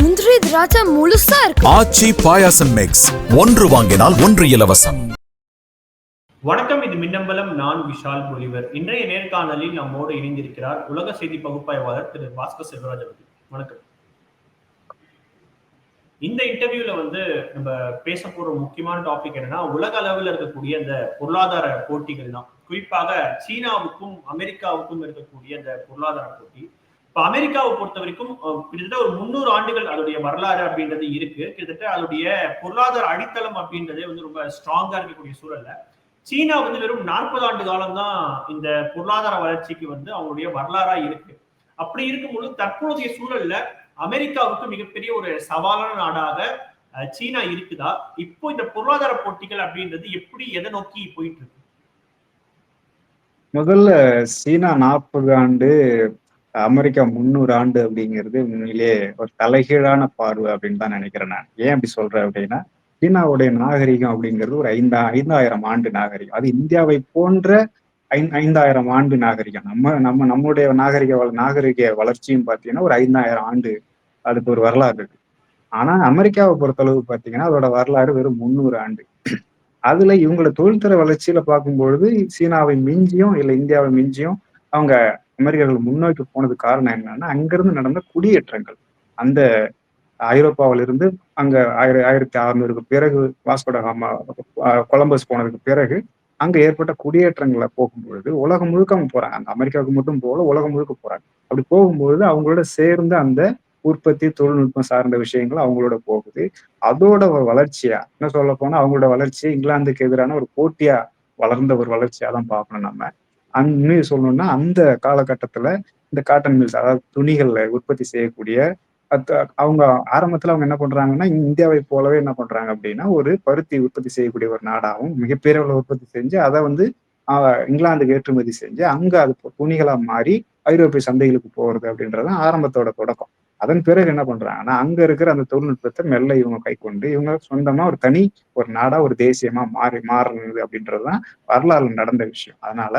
முந்திரி திராட்சை முழுசா இருக்கு. ஆச்சி பாயாசம் மிக்ஸ் ஒன்று வாங்கினால் ஒன்று இலவசம். வணக்கம் இது மின்னம்பலம். நான் விஷால் பொலிவர் இன்றைய நேர்காணலில் நம்மோடு இணைந்திருக்கிறார் உலக செய்தி பகுப்பாய்வாளர் திரு பாஸ்கர் செல்வராஜ் அவர்கள். வணக்கம். இந்த இன்டர்வியூல வந்து நம்ம பேச போற முக்கியமான டாபிக் என்னன்னா உலக அளவில் இருக்கக்கூடிய அந்த பொருளாதார போட்டிகள் தான். குறிப்பாக சீனாவுக்கும் அமெரிக்காவுக்கும் இருக்கக்கூடிய அந்த பொருளாதார போட்டி. இப்ப அமெரிக்காவை பொறுத்த வரைக்கும் கிட்டத்தட்ட ஒரு முந்நூறு ஆண்டுகள் அதோடைய வரலாறு அப்படின்றது இருக்கு. கிட்டத்தட்ட அதோடைய பொருளாதார அடித்தளம் அப்படின்றதே வந்து ரொம்ப ஸ்ட்ராங்கா இருக்கக்கூடிய சூழல்ல. சீனா வந்து வெறும் நாற்பது ஆண்டு காலம் தான் இந்த பொருளாதார வளர்ச்சிக்கு வந்து அவங்களுடைய வரலாறா இருக்கு. அப்படி இருக்கும்போது தற்போதைய சூழல்ல அமெரிக்காவுக்கு மிகப்பெரிய ஒரு சவாலான நாடாக அஹ், சீனா இருக்குதா? இப்போ இந்த பொருளாதார போட்டிகள் அப்படின்றது எப்படி எதை நோக்கி போயிட்டு இருக்கு? முதல்ல சீனா நாற்பது ஆண்டு அமெரிக்கா முந்நூறு ஆண்டு அப்படிங்கிறது உண்மையிலேயே ஒரு தலைகீழான பார்வை அப்படின்னு தான் நினைக்கிறேன் நான். ஏன் அப்படி சொல்றேன் அப்படின்னா சீனாவுடைய நாகரிகம் அப்படிங்கிறது ஒரு ஐந்தா ஐந்தாயிரம் ஆண்டு நாகரிகம். அது இந்தியாவை போன்ற ஐந் ஐந்தாயிரம் ஆண்டு நாகரிகம். நம்ம நம்ம நம்முடைய நாகரிக வள நாகரிக வளர்ச்சியும் பார்த்தீங்கன்னா ஒரு ஐந்தாயிரம் ஆண்டு அதுக்கு ஒரு வரலாறு இருக்கு. ஆனா அமெரிக்காவை பொறுத்தளவு பார்த்தீங்கன்னா அதோட வரலாறு வெறும் முந்நூறு ஆண்டு. அதுல இவங்களோட தொழில்துறை வளர்ச்சியில பார்க்கும்பொழுது சீனாவை மிஞ்சியும் இல்ல இந்தியாவை மிஞ்சியும் அவங்க அமெரிக்கர்கள் முன்னோக்கி போனதுக்கு காரணம் என்னன்னா அங்கிருந்து நடந்த குடியேற்றங்கள். அந்த ஐரோப்பாவிலிருந்து அங்க ஆயிர ஆயிரத்தி அறுநூறுக்கு பிறகு வாஸ்கோடகாமா கொலம்பஸ் போனதுக்கு பிறகு அங்க ஏற்பட்ட குடியேற்றங்களை போகும்பொழுது உலகம் முழுக்க அவங்க போறாங்க. அந்த அமெரிக்காவுக்கு மட்டும் போல உலகம் முழுக்க போறாங்க. அப்படி போகும்பொழுது அவங்களோட சேர்ந்து அந்த உற்பத்தி தொழில்நுட்பம் சார்ந்த விஷயங்கள் அவங்களோட போகுது. அதோட ஒரு வளர்ச்சியா என்ன சொல்ல போனா அவங்களோட வளர்ச்சி இங்கிலாந்துக்கு எதிரான ஒரு போட்டியா வளர்ந்த ஒரு வளர்ச்சியா தான் பார்க்கணும் நம்ம. அங்கு சொல்லணும்னா அந்த காலகட்டத்துல இந்த காட்டன் மில்ஸ் அதாவது துணிகள்ல உற்பத்தி செய்யக்கூடிய அவங்க ஆரம்பத்துல அவங்க என்ன பண்றாங்கன்னா இந்தியாவை போலவே என்ன பண்றாங்க அப்படின்னா ஒரு பருத்தி உற்பத்தி செய்யக்கூடிய ஒரு நாடாகவும் மிகப்பெரிய உற்பத்தி செஞ்சு அதை வந்து ஆஹ், இங்கிலாந்துக்கு ஏற்றுமதி செஞ்சு அங்க அது துணிகளா மாறி ஐரோப்பிய சந்தைகளுக்கு போறது அப்படின்றது ஆரம்பத்தோட தொடக்கம். அதன் பிறகு என்ன பண்றாங்கன்னா அங்க இருக்கிற அந்த தொழில்நுட்பத்தை மெல்ல இவங்க கை கொண்டு இவங்க சொந்தமா ஒரு தனி ஒரு நாடா ஒரு தேசியமா மாறி மாறினது அப்படின்றதுதான் வரலாறு நடந்த விஷயம். அதனால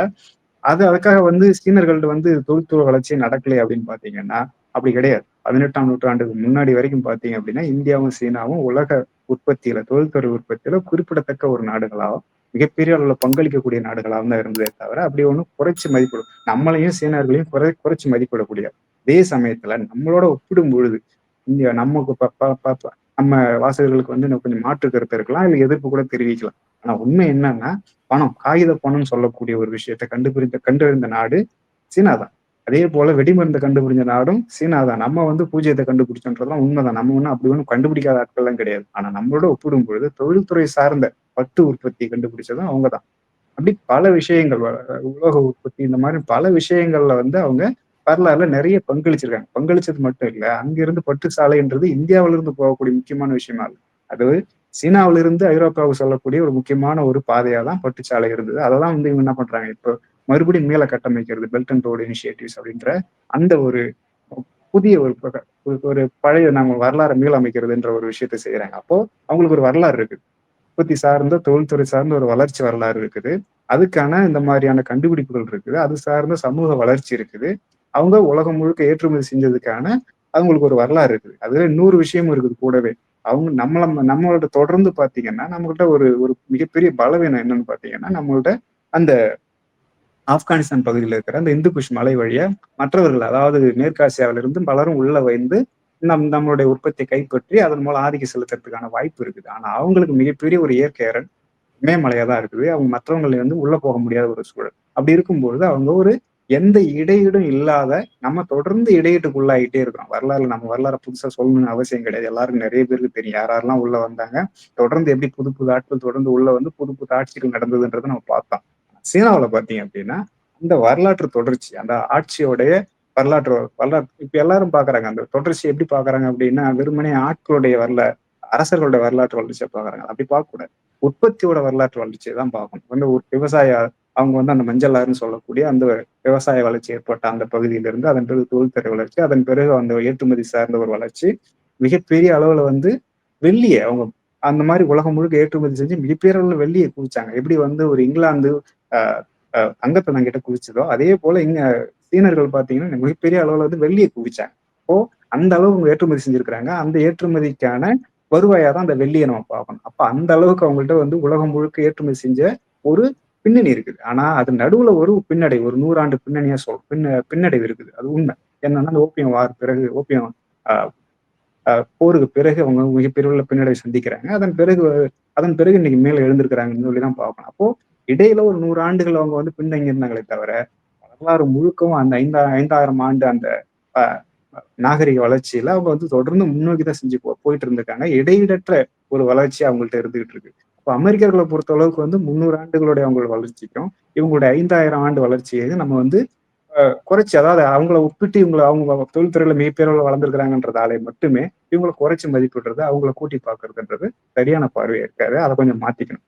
அது அதுக்காக வந்து சீனர்கள்ட்ட வந்து தொழில்துறை வளர்ச்சி நடக்கலை அப்படின்னு பாத்தீங்கன்னா அப்படி கிடையாது. பதினெட்டாம் நூற்றாண்டுக்கு முன்னாடி வரைக்கும் பாத்தீங்க அப்படின்னா இந்தியாவும் சீனாவும் உலக உற்பத்தியில தொழில்துறை உற்பத்தியில குறிப்பிடத்தக்க ஒரு நாடுகளாகவும் மிகப்பெரிய அளவுல பங்களிக்கக்கூடிய நாடுகளாக தான் இருந்ததே தவிர அப்படி ஒன்றும் குறைச்சு மதிப்பிடும். நம்மளையும் சீனர்களையும் குறை குறைச்சு மதிப்பிடக்கூடிய அதே சமயத்துல நம்மளோட ஒப்பிடும் பொழுது இந்தியா நமக்கு நம்ம வாசகர்களுக்கு வந்து இன்னும் கொஞ்சம் மாற்று கருத்து இருக்கலாம் இல்லை எதிர்ப்பு கூட தெரிவிக்கலாம். ஆனா உண்மை என்னன்னா பணம் காகித பணம் சொல்லக்கூடிய ஒரு விஷயத்த கண்டுபிடித்த கண்டறிந்த நாடு சீனா தான் அதே போல வெடிமருந்தை கண்டுபிடிச்ச நாடும் சீனா தான் நம்ம வந்து பூஜ்ஜியத்தை கண்டுபிடிச்சோன்றதுலாம் உண்மைதான். நம்ம ஒன்றும் அப்படி ஒன்றும் கண்டுபிடிக்காத ஆட்கள்லாம் கிடையாது. ஆனா நம்மளோட ஒப்பிடும் பொழுது தொழில்துறை சார்ந்த பட்டு உற்பத்தியை கண்டுபிடிச்சதும் அவங்க தான் அப்படி பல விஷயங்கள் வ- உலோக உற்பத்தி இந்த மாதிரி பல விஷயங்கள்ல வந்து அவங்க வரலாறுல நிறைய பங்களிச்சிருக்காங்க. பங்களிச்சது மட்டும் இல்ல அங்கிருந்து பட்டு சாலைன்றது இந்தியாவிலிருந்து போகக்கூடிய முக்கியமான விஷயமா இல்லை அது சீனாவிலிருந்து ஐரோப்பாவுக்கு சொல்லக்கூடிய ஒரு முக்கியமான ஒரு பாதையா தான் பட்டுச்சாலை இருந்தது. அதை தான் வந்து இவங்க என்ன பண்றாங்க இப்போ மறுபடியும் மேல கட்டமைக்கிறது பெல்ட் அண்ட் ரோடு இனிஷியேட்டிவ்ஸ் அப்படின்ற அந்த ஒரு புதிய ஒரு ஒரு- பழைய நம்ம வரலாறு மீள அமைக்கிறதுன்ற ஒரு விஷயத்தை செய்யறாங்க. அப்போ அவங்களுக்கு ஒரு வரலாறு இருக்குது உற்பத்தி சார்ந்த தொழில்துறை சார்ந்த ஒரு வளர்ச்சி வரலாறு இருக்குது. அதுக்கான இந்த மாதிரியான கண்டுபிடிப்புகள் இருக்குது. அது சார்ந்த சமூக வளர்ச்சி இருக்குது. அவங்க உலகம் முழுக்க ஏற்றுமதி செஞ்சதுக்கான அவங்களுக்கு ஒரு வரலாறு இருக்குது. அதுல இன்னொரு விஷயமும் இருக்குது கூடவே. அவங்க நம்மள நம்மளோட தொடர்ந்து பாத்தீங்கன்னா நம்மகிட்ட ஒரு ஒரு மிகப்பெரிய பலவீனம் என்னன்னு பாத்தீங்கன்னா நம்மள்ட்ட அந்த ஆப்கானிஸ்தான் பகுதியில் இருக்கிற அந்த இந்து குஷ் மலை வழியா மற்றவர்கள் அதாவது மேற்காசியாவிலிருந்து பலரும் உள்ள வந்து நம் நம்மளுடைய உற்பத்தியை கைப்பற்றி அதன் மூலம் ஆதிக்கம் செலுத்துறதுக்கான வாய்ப்பு இருக்குது. ஆனா அவங்களுக்கு மிகப்பெரிய ஒரு இயற்கை அரண் மேமலையா தான் இருக்குது. அவங்க மற்றவங்களை வந்து உள்ள போக முடியாத ஒரு சூழல். அப்படி இருக்கும்பொழுது அவங்க ஒரு எந்த இடையீடும் இல்லாத நம்ம தொடர்ந்து இடையீட்டுக்குள்ளாயிட்டே இருக்கிறோம். வரலாறு நம்ம வரலாறு புதுசா சொல்லணும்னு அவசியம் கிடையாது. எல்லாருக்கும் நிறைய பேருக்கு தெரியும். யார் யாரெல்லாம் உள்ள வந்தாங்க தொடர்ந்து எப்படி புது புது ஆட்கள் தொடர்ந்து உள்ள வந்து புது புது ஆட்சிகள் நடந்ததுன்றதை நம்ம பார்த்தோம். சீனாவில் பார்த்தீங்க அப்படின்னா அந்த வரலாற்று தொடர்ச்சி அந்த ஆட்சியோடைய வரலாற்று வரலாற்று இப்ப எல்லாரும் பாக்குறாங்க அந்த தொடர்ச்சி எப்படி பாக்குறாங்க அப்படின்னா வெறுமனே ஆட்களுடைய வரல அரசர்களுடைய வரலாற்று வளர்ச்சியை பாக்குறாங்க அப்படி பார்க்க கூடாது உற்பத்தியோட வரலாற்று வளர்ச்சியை தான் பார்க்கணும். வந்து ஒரு விவசாய அவங்க வந்து அந்த மஞ்சள் ஆறுன்னு சொல்லக்கூடிய அந்த விவசாய வளர்ச்சி ஏற்பட்ட அந்த பகுதியிலிருந்து அதன் பிறகு தொழில்துறை வளர்ச்சி அதன் பிறகு அந்த ஏற்றுமதி சார்ந்த ஒரு வளர்ச்சி மிகப்பெரிய அளவுல வந்து வெள்ளியை அவங்க அந்த மாதிரி உலகம் முழுக்க ஏற்றுமதி செஞ்சு மிகப்பெரிய அளவில் வெள்ளியை குவிச்சாங்க. எப்படி வந்து ஒரு இங்கிலாந்து அங்கத்தை ஆஹ் குவிச்சதோ அதே போல இங்க சீனர்கள் பாத்தீங்கன்னா மிகப்பெரிய அளவுல வந்து வெள்ளியை குவிச்சாங்க. இப்போ அந்த அளவு அவங்க ஏற்றுமதி செஞ்சிருக்கிறாங்க. அந்த ஏற்றுமதிக்கான வருவாயா தான் அந்த வெள்ளியை நம்ம பார்க்கணும். அப்ப அந்த அளவுக்கு அவங்கள்ட்ட வந்து உலகம் முழுக்க ஏற்றுமதி செஞ்ச ஒரு பின்னணி இருக்குது. ஆனா அது நடுவுல ஒரு பின்னடை ஒரு நூறாண்டு பின்னணியா சொல் பின்ன பின்னடைவு இருக்குது. அது உண்மை. என்னன்னா அந்த ஓபியம் வார் பிறகு ஓபியம் போருக்கு பிறகு அவங்க மிகப்பெரிய பின்னடைவை சந்திக்கிறாங்க. அதன் பிறகு அதன் பிறகு இன்னைக்கு மேல எழுந்திருக்கிறாங்கன்னு சொல்லி தான் பார்க்கணும். அப்போ இடையில ஒரு நூறு ஆண்டுகள் அவங்க வந்து பின்தங்கி இருந்தாங்களே தவிர வரலாறு முழுக்கவும் அந்த ஐந்தா ஐந்தாயிரம் ஆண்டு அந்த ஆஹ் நாகரிக வளர்ச்சியில அவங்க வந்து தொடர்ந்து முன்னோக்கி தான் செஞ்சு போ போயிட்டு இருந்திருக்காங்க. இடையிடற்ற ஒரு வளர்ச்சி அவங்கள்ட்ட இருந்துகிட்டு இருக்கு. இப்போ அமெரிக்கர்களை பொறுத்த அளவுக்கு வந்து முந்நூறு ஆண்டுகளுடைய அவங்களோட வளர்ச்சிக்கும் இவங்களுடைய ஐந்தாயிரம் ஆண்டு வளர்ச்சியை நம்ம வந்து குறைச்சி அதாவது அவங்கள ஒப்பிட்டு இவங்களை அவங்க தொழில்துறையில மிகப்பெரிய வளர்ந்துருக்கிறாங்கன்றதாலே மட்டுமே இவங்களை குறைச்சி மதிப்பிடுறது அவங்கள கூட்டி பார்க்கறதுன்றது சரியான பார்வையா இருக்காது. அதை கொஞ்சம் மாத்திக்கணும்.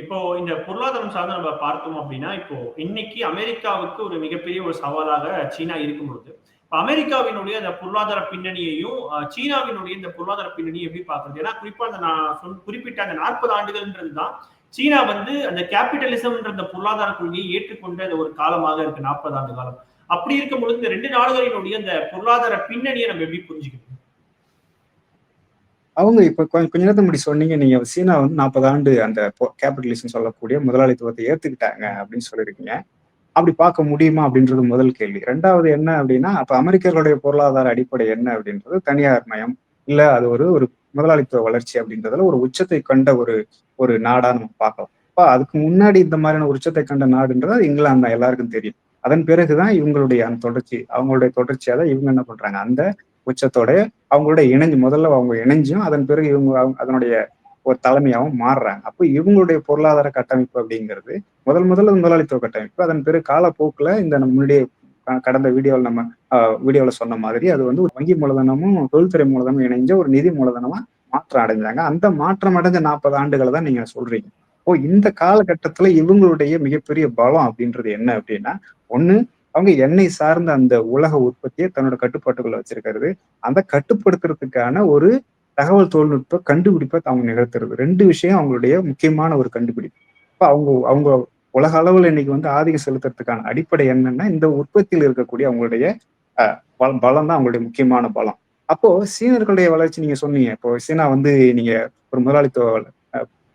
இப்போ இந்த பொருளாதாரம் சார்ந்து நம்ம பார்த்தோம் அப்படின்னா இப்போ இன்னைக்கு அமெரிக்காவுக்கு ஒரு மிகப்பெரிய ஒரு சவாலாக சீனா இருக்கும் பொழுது அமெரிக்காவினுடைய அந்த பொருளாதார பின்னணியையும் சீனாவினுடைய இந்த பொருளாதார பின்னணியை எப்படி பார்க்கறது? ஏன்னா குறிப்பா அந்த நான் சொல் குறிப்பிட்ட அந்த நாற்பது ஆண்டுகள்ன்றது தான் சீனா வந்து அந்த கேபிட்டலிசம்ன்ற அந்த பொருளாதார கொள்கையை ஏற்றுக்கொண்ட அந்த ஒரு காலமாக இருக்கு நாற்பது ஆண்டு காலம். அப்படி இருக்கும் பொழுது இந்த ரெண்டு நாடுகளினுடைய அந்த பொருளாதார பின்னணியை நம்ம எப்படி புரிஞ்சுக்கணும் அவங்க இப்ப கொஞ்ச கொஞ்ச முடி சொன்னீங்க நீங்க சீனா வந்து நாற்பது ஆண்டு அந்த கேபிட்டலிசம் சொல்லக்கூடிய முதலாளித்துவத்தை ஏத்துக்கிட்டாங்க அப்படின்னு சொல்லியிருக்கீங்க. அப்படி பார்க்க முடியுமா அப்படின்றது முதல் கேள்வி. ரெண்டாவது என்ன அப்படின்னா அப்ப அமெரிக்கர்களுடைய பொருளாதார அடிப்படை என்ன அப்படின்றது தனியார் மயம் இல்ல அது ஒரு ஒரு முதலாளித்துவ வளர்ச்சி அப்படின்றதுல ஒரு உச்சத்தை கண்ட ஒரு ஒரு நாடா நம்ம பார்க்கலாம். அப்ப அதுக்கு முன்னாடி இந்த மாதிரியான உச்சத்தை கண்ட நாடுன்றது இங்கிலாந்து தான் எல்லாருக்கும் தெரியும். அதன் பிறகுதான் இவங்களுடைய அந்த தொடர்ச்சி அவங்களுடைய தொடர்ச்சியாக தான் இவங்க என்ன பண்றாங்க அந்த உச்சத்தோட அவங்களோட இணைஞ்சு முதல்ல அவங்க இணைஞ்சும் அதன் பிறகு இவங்க அவங்க- அதனுடைய ஒரு தலைமையாகவும் மாறுறாங்க. அப்போ இவங்களுடைய பொருளாதார கட்டமைப்பு அப்படிங்கிறது முதல் முதல்ல முதலாளித்துவ கட்டமைப்பு. அதன் பிறகு காலப்போக்கில் இந்த நம்ம முன்னாடியே கடந்த வீடியோவில் நம்ம வீடியோவில் சொன்ன மாதிரி அது வந்து ஒரு வங்கி மூலதனமும் தொழில்துறை மூலதனமும் இணைஞ்ச ஒரு நிதி மூலதனமா மாற்றம் அடைஞ்சாங்க. அந்த மாற்றம் அடைஞ்ச நாற்பது ஆண்டுகளை தான் நீங்க சொல்றீங்க. ஓ இந்த காலகட்டத்துல இவங்களுடைய மிகப்பெரிய பலம் அப்படின்றது என்ன அப்படின்னா ஒண்ணு அவங்க எண்ணெய் சார்ந்த அந்த உலக உற்பத்தியை தன்னோட கட்டுப்பாட்டுக்குள்ள வச்சிருக்கிறது. அந்த கட்டுப்படுத்துறதுக்கான ஒரு தகவல் தொழில்நுட்ப கண்டுபிடிப்பை அவங்க நிகழ்த்துறது. ரெண்டு விஷயம் அவங்களுடைய முக்கியமான ஒரு கண்டுபிடிப்பு. இப்போ அவங்க அவங்க உலக அளவில் இன்னைக்கு வந்து ஆதிக்கம் செலுத்துறதுக்கான அடிப்படை என்னன்னா இந்த உற்பத்தியில் இருக்கக்கூடிய அவங்களுடைய பல- பலம் தான் அவங்களுடைய முக்கியமான பலம். அப்போ சீனர்களுடைய வளர்ச்சி நீங்க சொன்னீங்க. இப்போ சீனா வந்து நீங்க ஒரு முதலாளித்துவ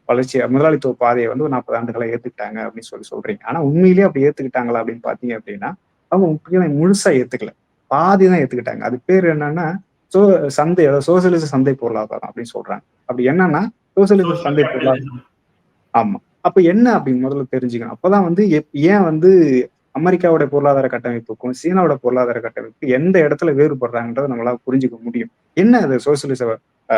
வளர்ச்சி முதலாளித்துவ பாதையை வந்து ஒரு நாற்பது ஆண்டுகளை ஏத்துக்கிட்டாங்க அப்படின்னு சொல்லி சொல்றீங்க. ஆனா உண்மையிலேயே அப்படி ஏத்துக்கிட்டாங்களா அப்படின்னு பாத்தீங்க அப்படின்னா அவங்க முக்கியமாக முழுசா ஏத்துக்கல. பாதி தான் ஏத்துக்கிட்டாங்க. அது பேர் என்னன்னா சோ சந்தை அதாவது சோசியலிச சந்தை பொருளாதாரம் அப்படின்னு சொல்றாங்க. அப்படி என்னன்னா சோசியலிச சந்தை பொருளாதாரம். ஆமா. அப்ப என்ன அப்படின்னு முதல்ல தெரிஞ்சுக்கணும். அப்பதான் வந்து ஏன் வந்து அமெரிக்காவோட பொருளாதார கட்டமைப்புக்கும் சீனாவோட பொருளாதார கட்டமைப்பு எந்த இடத்துல வேறுபடுறாங்கன்றதை நம்மளால புரிஞ்சுக்க முடியும். என்ன அது சோசியலிச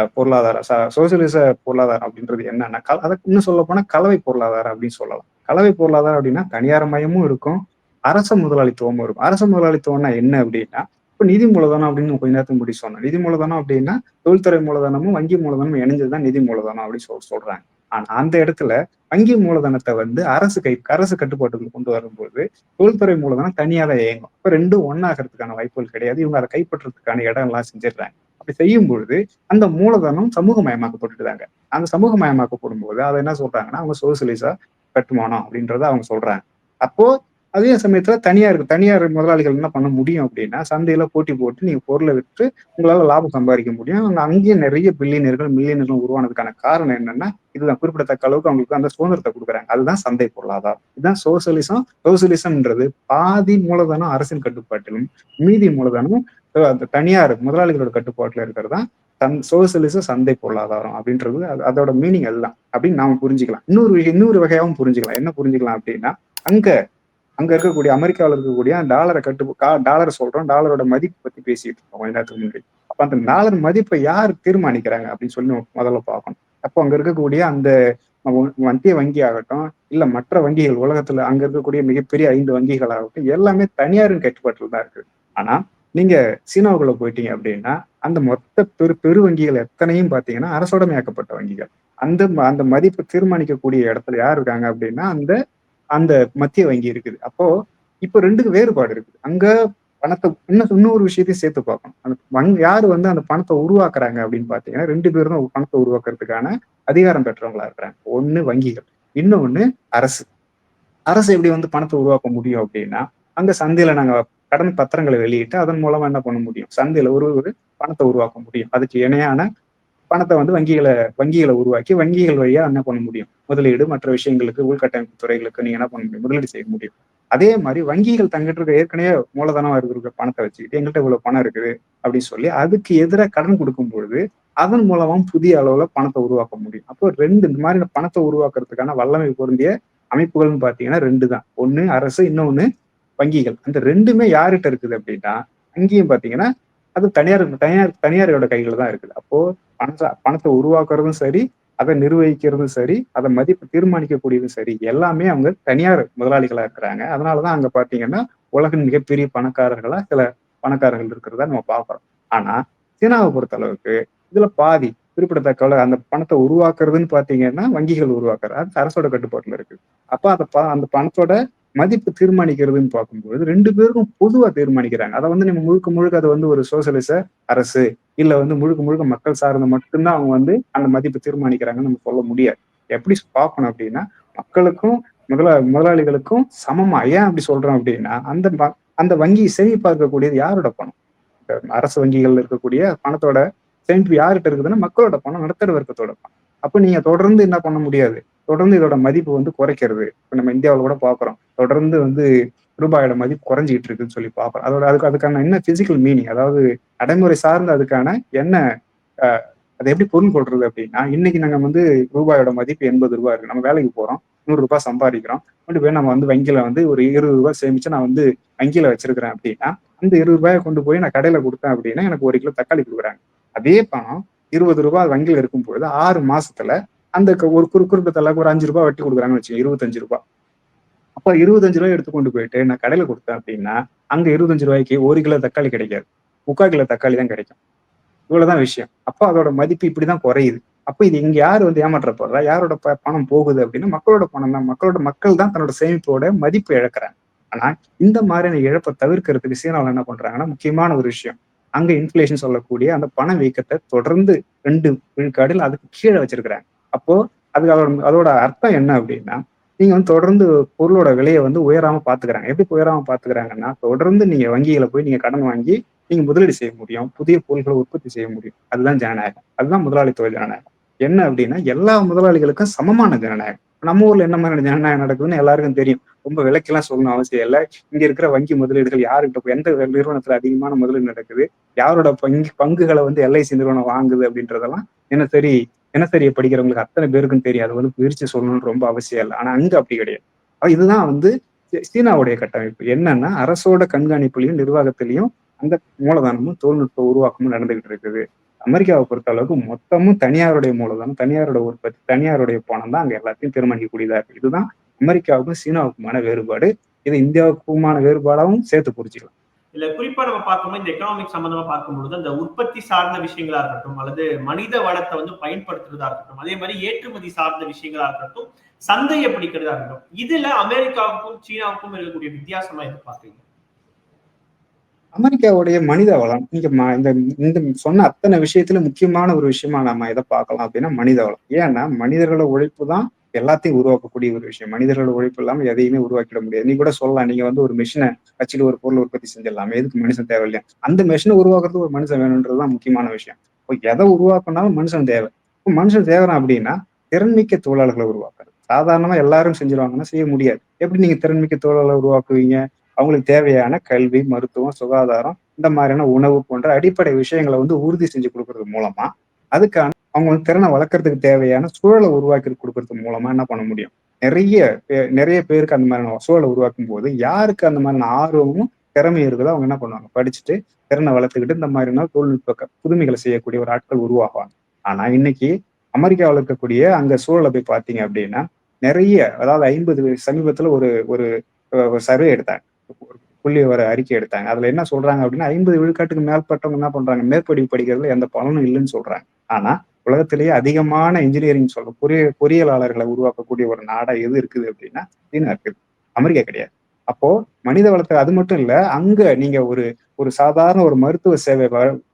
ச- சோசியலிச பொருளாதாரம் அப்படின்றது என்னன்னா அதை இன்னும் சொல்ல போனா கலவை பொருளாதாரம் அப்படின்னு சொல்லலாம். கலவை பொருளாதாரம் அப்படின்னா தனியார் மயமும் இருக்கும் அரச முதலாளித்துவமும் இருக்கும். அரச முதலாளித்துவம்னா என்ன அப்படின்னா இப்போ நிதி மூலதனம் அப்படின்னு கொஞ்ச நேரத்துக்கு முடி சொன்னேன். நிதி மூலதனம் அப்படின்னா தொழில்துறை மூலதனமும் வங்கி மூலதனமும் இணைஞ்சதுதான் நிதி மூலதனம் அப்படின்னு சொல் சொல்றாங்க. ஆனா அந்த இடத்துல வங்கி மூலதனத்தை வந்து அரசு கை அரசு கட்டுப்பாட்டுக்கு கொண்டு வரும்போது தொழில்துறை மூலதனம் தனியாக தான் இயங்கும். இப்போ ரெண்டும் ஒன்னாகிறதுக்கான வாய்ப்புகள் கிடையாது. இவங்க அதை கைப்பற்றுறதுக்கான இடம் எல்லாம் செஞ்சிடுறாங்க. அப்படி செய்யும் பொழுது அந்த மூலதனம் சமூகமயமாக்கப்பட்டுட்டாங்க அந்த சமூகமயமாக்கப்படும் போது அதை என்ன சொல்றாங்கன்னா அவங்க சோசியலிசா கட்டுமானம் அப்படின்றத அவங்க சொல்றாங்க. அப்போ அதே சமயத்துல தனியார் தனியார் முதலாளிகள் என்ன பண்ண முடியும் அப்படின்னா சந்தையில போட்டி போட்டு நீங்க பொருளை விற்று உங்களால லாபம் சம்பாதிக்க முடியும். அங்கேயே நிறைய பில்லியனர்கள் மில்லியனர்கள் உருவானதுக்கான காரணம் என்னன்னா இதுதான் குறிப்பிடத்தக்க அளவுக்கு அவங்களுக்கு அந்த சுதந்திரத்தை கொடுக்குறாங்க. அதுதான் சந்தை பொருளாதாரம். இதுதான் சோசியலிசம் சோசியலிசம்ன்றது பாதி மூலதனம் அரசின் கட்டுப்பாட்டிலும் மீதி மூலதனம் அந்த தனியார் முதலாளிகளோட கட்டுப்பாட்டுல இருக்கிறது தான் தன் சோசியலிச சந்தை பொருளாதாரம் அப்படின்றது. அது- அதோட மீனிங் அதுதான். அப்படின்னு நாம புரிஞ்சுக்கலாம். இன்னொரு இன்னொரு வகையாகவும் புரிஞ்சுக்கலாம். என்ன புரிஞ்சுக்கலாம் அப்படின்னா அங்க அங்க இருக்கக்கூடிய அமெரிக்காவில் இருக்கக்கூடிய டாலரை கட்டு டாலரை சொல்றோம். டாலரோட மதிப்பு பத்தி பேசிட்டு இருக்கோம் கொஞ்ச நேரத்துக்கு முன்னாடி. அப்ப அந்த டாலர் மதிப்பை யார் தீர்மானிக்கிறாங்க அப்படின்னு சொல்லி முதல்ல பார்க்கணும். அப்போ அங்க இருக்கக்கூடிய அந்த மத்திய வங்கி ஆகட்டும் இல்ல மற்ற வங்கிகள் உலகத்துல அங்க இருக்கக்கூடிய மிகப்பெரிய ஐந்து வங்கிகள் ஆகட்டும் எல்லாமே தனியாரின் கட்டுப்பாட்டில் தான் இருக்கு ஆனா நீங்க சீனாவுக்குள்ள போயிட்டீங்க அப்படின்னா அந்த மொத்த பெரு பெரு வங்கிகள் எத்தனையும் பாத்தீங்கன்னா அரசோடமையாக்கப்பட்ட வங்கிகள். அந்த ம- அந்த மதிப்பு தீர்மானிக்கக்கூடிய இடத்துல யார் இருக்காங்க அப்படின்னா அந்த அந்த மத்திய வங்கி இருக்குது. அப்போ இப்போ ரெண்டுக்கு வேறுபாடு இருக்குது. அங்க பணத்தை இன்னும் இன்னொரு விஷயத்தையும் சேர்த்து பார்க்கணும். அந்த வங்கி யாரு வந்து அந்த பணத்தை உருவாக்குறாங்க அப்படின்னு பார்த்தீங்கன்னா ரெண்டு பேரும் தான் பணத்தை உருவாக்குறதுக்கான அதிகாரம் பெற்றவங்களா இருக்கிறாங்க. ஒண்ணு வங்கிகள் இன்னொன்னு அரசு. அரசு எப்படி வந்து பணத்தை உருவாக்க முடியும் அப்படின்னா அங்க சந்தையில நாங்க கடன் பத்திரங்களை வெளியிட்டு அதன் மூலமா என்ன பண்ண முடியும்? சந்தையில ஒரு ஒரு பணத்தை உருவாக்க முடியும். அதுக்கு இணையான பணத்தை வந்து வங்கிகளை வங்கிகளை உருவாக்கி வங்கிகள் வழியா என்ன பண்ண முடியும்? முதலீடு மற்ற விஷயங்களுக்கு உள்கட்டமைப்பு துறைகளுக்கு நீங்க என்ன பண்ண முடியும்? முதலீடு செய்ய முடியும். அதே மாதிரி வங்கிகள் தங்கிட்டு இருக்க ஏற்கனவே மூலதனமா இருக்கிற பணத்தை வச்சுக்கிட்டு எங்கள்கிட்ட இவ்வளவு பணம் இருக்குது அப்படின்னு சொல்லி அதுக்கு எதிராக கடன் கொடுக்கும் பொழுது அதன் மூலமும் புதிய அளவுல பணத்தை உருவாக்க முடியும். அப்போ ரெண்டு இந்த மாதிரி பணத்தை உருவாக்குறதுக்கான வல்லமை பொருந்திய அமைப்புகள்னு பாத்தீங்கன்னா ரெண்டு தான். ஒண்ணு அரசு இன்னொன்னு வங்கிகள். அந்த ரெண்டுமே யார்கிட்ட இருக்குது அப்படின்னா அங்கேயும் பாத்தீங்கன்னா அது தனியார் தனியார் தனியாரோட கையில தான் இருக்குது. அப்போ பணத்தை பணத்தை உருவாக்குறதும் சரி அதை நிர்வகிக்கிறதும் சரி அதை மதிப்பு தீர்மானிக்கக்கூடியதும் சரி எல்லாமே அவங்க தனியார் முதலாளிகளா இருக்கிறாங்க. அதனாலதான் அங்க பாத்தீங்கன்னா உலகின் மிகப்பெரிய பணக்காரர்களா சில பணக்காரர்கள் இருக்கிறதா நம்ம பாக்குறோம் ஆனா சீனாவை பொறுத்த அளவுக்கு இதுல பாதி குறிப்பிடத்தக்க அந்த பணத்தை உருவாக்குறதுன்னு பாத்தீங்கன்னா வங்கிகள் உருவாக்குறது அது அரசோட கட்டுப்பாட்டுல இருக்கு. அப்ப அந்த அந்த பணத்தோட மதிப்பு தீர்மானிக்கிறதுன்னு பார்க்கும்பொழுது ரெண்டு பேருக்கும் பொதுவா தீர்மானிக்கிறாங்க. அதை வந்து நம்ம முழுக்க முழுக்க அது வந்து ஒரு சோசியலிச அரசு இல்ல வந்து முழுக்க முழுக்க மக்கள் சார்ந்த மட்டும்தான் அவங்க வந்து அந்த மதிப்பு தீர்மானிக்கிறாங்கன்னு நம்ம சொல்ல முடியாது. எப்படி பார்க்கணும் அப்படின்னா மக்களுக்கும் முதலா முதலாளிகளுக்கும் சமமா ஏன் அப்படி சொல்றோம் அப்படின்னா அந்த அந்த வங்கி சேமி பார்க்கக்கூடியது யாரோட பணம்? அரசு வங்கிகள்ல இருக்கக்கூடிய பணத்தோட சேமிப்பு யார்கிட்ட இருக்குதுன்னா மக்களோட பணம் நடுத்தர வர்க்கத்தோட பணம். அப்ப நீங்க தொடர்ந்து என்ன பண்ண முடியாது? தொடர்ந்து இதோட மதிப்பு வந்து குறைக்கிறது. இப்போ நம்ம இந்தியாவில் கூட பார்க்குறோம் தொடர்ந்து வந்து ரூபாயோட மதிப்பு குறைஞ்சிக்கிட்டு இருக்குன்னு சொல்லி பார்க்குறோம் அதோட அதுக்கு அதுக்கான என்ன பிசிக்கல் மீனிங் அதாவது நடைமுறை சார்ந்த அதுக்கான என்ன அதை எப்படி பொருள் கொள்றது அப்படின்னா இன்னைக்கு நாங்கள் வந்து ரூபாயோட மதிப்பு எண்பது ரூபாய் இருக்கு. நம்ம வேலைக்கு போகிறோம் நூறு ரூபாய் சம்பாதிக்கிறோம். கொண்டு போய் நம்ம வந்து வங்கியில வந்து ஒரு இருபது ரூபாய் சேமிச்சு நான் வந்து வங்கியில வச்சிருக்கிறேன் அப்படின்னா அந்த இருபது ரூபாயை கொண்டு போய் நான் கடையில கொடுத்தேன் அப்படின்னா எனக்கு ஒரு கிலோ தக்காளி கொடுக்குறாங்க. அதே பணம் இருபது ரூபாய் வங்கியில இருக்கும் பொழுது ஆறு மாசத்துல அந்த ஒரு குறி குறிப்பிட்ட ஒரு அஞ்சு ரூபாய் வட்டி கொடுக்குறாங்கன்னு வச்சுக்கோங்க இருபத்தஞ்சு ரூபாய். அப்போ இருபத்தஞ்சு ரூபாய் எடுத்து கொண்டு போயிட்டு நான் கடையில கொடுத்தேன் அப்படின்னா அங்க இருபத்தஞ்சு ரூபாய்க்கு ஒரு கிலோ தக்காளி கிடைக்காது. முக்கால் கிலோ தக்காளி தான் கிடைக்கும். இவ்வளவுதான் விஷயம். அப்போ அதோட மதிப்பு இப்படிதான் குறையுது. அப்ப இது இங்க யாரு வந்து ஏமாற்றப்படுறா யாரோட ப- பணம் போகுது அப்படின்னா மக்களோட பணம் தான். மக்களோட மக்கள் தான் தன்னோட சேமிப்போட மதிப்பு இழக்கிறாங்க. ஆனா இந்த மாதிரியான இழப்பை தவிர்க்கிறதுக்கு சீனாவில் என்ன பண்றாங்கன்னா முக்கியமான ஒரு விஷயம். அங்க இன்ஃபிளேஷன் சொல்லக்கூடிய அந்த பண வீக்கத்தை தொடர்ந்து ரெண்டு விழுக்காடுல அதுக்கு கீழே வச்சிருக்கிறாங்க. அப்போ அதுக்கு அதோட அதோட அர்த்தம் என்ன அப்படின்னா நீங்க வந்து தொடர்ந்து பொருளோட விலையை வந்து உயராம பாத்துக்கிறாங்க. எப்படி உயராம பாத்துக்கிறாங்கன்னா தொடர்ந்து நீங்க வங்கிகளை போய் நீங்க கடன் வாங்கி நீங்க முதலீடு செய்ய முடியும் புதிய பொருட்களை உற்பத்தி செய்ய முடியும். அதுதான் ஜனநாயகம். அதுதான் முதலாளித்துவ ஜனநாயகம். என்ன அப்படின்னா எல்லா முதலாளிகளுக்கும் சமமான ஜனநாயகம். நம்ம ஊர்ல என்ன மாதிரி ஜனநாயகம் நடக்குதுன்னு எல்லாருக்கும் தெரியும். ரொம்ப விலைக்கெல்லாம் சொல்லணும் அவசியம் இல்லை. இங்க இருக்கிற வங்கி முதலீடுகள் யாருக்கிட்ட எந்த நிறுவனத்துல அதிகமான முதலீடு நடக்குது? யாரோட பங்கு பங்குகளை வந்து எல்ஐசி நிறுவனம் வாங்குது அப்படின்றதெல்லாம் என்ன சரி தினசரியை படிக்கிறவங்களுக்கு அத்தனை பேருக்கும் தெரியும் அது வந்து பிரிச்சு சொல்லணும்னு ரொம்ப அவசியம் இல்லை. ஆனா அங்க அப்படி கிடையாது. இதுதான் வந்து சீ- சீனாவுடைய கட்டமைப்பு. என்னன்னா அரசோட கண்காணிப்புலையும் நிர்வாகத்திலையும் அந்த மூலதனமும் தொழில்நுட்ப உருவாக்கமும் நடந்துகிட்டு இருக்குது. அமெரிக்காவை பொறுத்த அளவுக்கு மொத்தமும் தனியாருடைய மூலதனம் தனியாரோட உற்பத்தி தனியாருடைய பணம் தான் அங்க எல்லாத்தையும் தீர்மானிக்கக்கூடியதா இருக்கு. இதுதான் அமெரிக்காவுக்கும் சீனாவுக்குமான வேறுபாடு. இது இந்தியாவுக்குமான வேறுபாடாவும் சேர்த்து புரிஞ்சுக்கலாம். இல்ல குறிப்பா நம்ம பார்த்தோம்னா இந்த எக்கனாமிக் சம்பந்தமா பார்க்கும் பொழுது அந்த உற்பத்தி சார்ந்த விஷயங்களா இருக்கட்டும் அல்லது மனித வளத்தை வந்து பயன்படுத்துறதா இருக்கட்டும் அதே மாதிரி ஏற்றுமதி சார்ந்த விஷயங்களா இருக்கட்டும் சந்தையை பிடிக்கிறதா இருக்கட்டும் இதுல அமெரிக்காவுக்கும் சீனாவுக்கும் இருக்கக்கூடிய வித்தியாசமா எது பாக்குறீங்க அமெரிக்காவுடைய மனித வளம் நீங்க ம- இந்த இந்த சொன்ன அத்தனை விஷயத்துல முக்கியமான ஒரு விஷயமா நம்ம எதை பார்க்கலாம் அப்படின்னா மனித வளம். ஏன்னா மனிதர்களோட உழைப்பு தான் எல்லாத்தையும் உருவாக்கக்கூடிய ஒரு விஷயம். மனிதர்களோட உழைப்பு இல்லாமல் எதையுமே உருவாக்கிட முடியாது. நீ கூட சொல்லலாம். நீங்க வந்து ஒரு மிஷினை வச்சுட்டு ஒரு பொருள் உற்பத்தி செஞ்சிடலாம். எதுக்கு மனுஷன் தேவையில்லையா அந்த மிஷினை உருவாக்குறதுக்கு ஒரு மனுஷன் வேணுன்றதுதான் முக்கியமான விஷயம். இப்போ எதை உருவாக்கினாலும் மனுஷன் தேவை. இப்போ மனுஷன் தேவை அப்படின்னா திறன்மிக்க தொழிலாளர்களை உருவாக்குறது. சாதாரணமா எல்லாரும் செஞ்சிருவாங்கன்னா செய்ய முடியாது. எப்படி நீங்க திறன்மிக்க தொழிலாளர்களை உருவாக்குவீங்க? அவங்களுக்கு தேவையான கல்வி மருத்துவம் சுகாதாரம் இந்த மாதிரியான உணவு போன்ற அடிப்படை விஷயங்களை வந்து உறுதி செஞ்சு கொடுக்கறது மூலமா அதுக்கான அவங்க வந்து திறனை வளர்க்கறதுக்கு தேவையான சூழலை உருவாக்கி கொடுக்கறது மூலமா என்ன பண்ண முடியும்? நிறைய பே- நிறைய பேருக்கு அந்த மாதிரியான சூழலை உருவாக்கும் போது யாருக்கு அந்த மாதிரியான ஆர்வமும் திறமை இருக்குதோ அவங்க என்ன பண்ணுவாங்க? படிச்சுட்டு திறனை வளர்த்துக்கிட்டு இந்த மாதிரியான தொழில்நுட்ப புதுமைகளை செய்யக்கூடிய ஒரு ஆட்கள் உருவாகுவாங்க. ஆனா இன்னைக்கு அமெரிக்காவில் இருக்கக்கூடிய அங்க சூழலை போய் பார்த்தீங்க அப்படின்னா நிறைய அதாவது ஐம்பது சமீபத்துல ஒரு ஒரு சர்வே எடுத்தாங்க. புள்ளி வர அறிக்கை எடுத்தாங்க. அதுல என்ன சொல்றாங்க அப்படின்னா ஐம்பது விழுக்காட்டுக்கு மேற்பட்டவங்க என்ன பண்றாங்க? மேற்படிவு படிக்கிறதுல எந்த பலனும் இல்லைன்னு சொல்றாங்க. ஆனா உலகத்திலேயே அதிகமான இன்ஜினியரிங் சொல்ற பொறிய பொறியியலாளர்களை உருவாக்கக்கூடிய ஒரு நாடா எது இருக்குது அப்படின்னா சீனா இருக்குது அமெரிக்கா கிடையாது. அப்போ மனித வளத்தை அது மட்டும் இல்ல அங்க நீங்க ஒரு ஒரு சாதாரண ஒரு மருத்துவ சேவை